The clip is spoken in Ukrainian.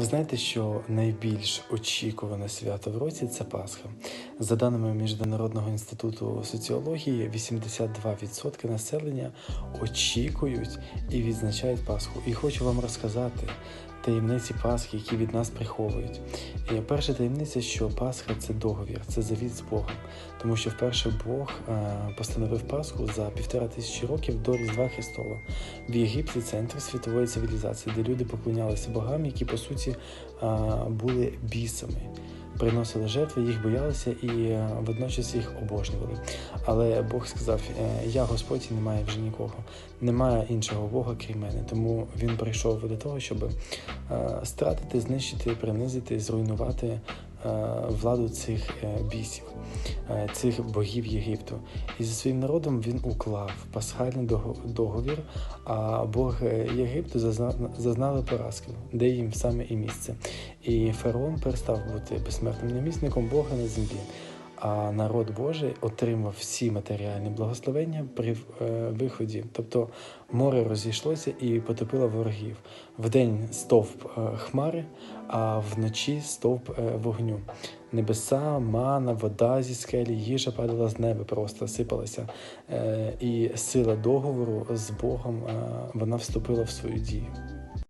Ви знаєте, що найбільш очікуване свято в році це Пасха. За даними Міжнародного інституту соціології, 82% населення очікують і відзначають Пасху. І хочу вам розказати таємниці Пасхи, які від нас приховують. І перша таємниця, що Пасха це договір, це завіт з Богом, тому що вперше Бог е, постановив Пасху за півтора тисячі років до Різдва Христова. В Єгипті центр світової цивілізації, де люди поклонялися богам, які по суті е, були бісами. Приносили жертви, їх боялися і е, водночас їх обожнювали. Але Бог сказав: е, Я Господь і немає вже нікого, немає іншого Бога, крім мене. Тому він прийшов для того, щоб е, стратити, знищити, принизити, зруйнувати владу цих е, бісів, е, цих богів Єгипту. І зі своїм народом він уклав пасхальний дого- договір, а Бог Єгипту зазна- зазнали поразки, де їм саме і місце. І фараон перестав бути безсмертним намісником Бога на землі. А народ Божий отримав всі матеріальні благословення при е, виході. Тобто море розійшлося і потопило ворогів. Вдень стовп е, хмари, а вночі стовп е, вогню. Небеса, мана, вода зі скелі, їжа падала з неба, просто сипалася. І сила договору з Богом вона вступила в свою дію.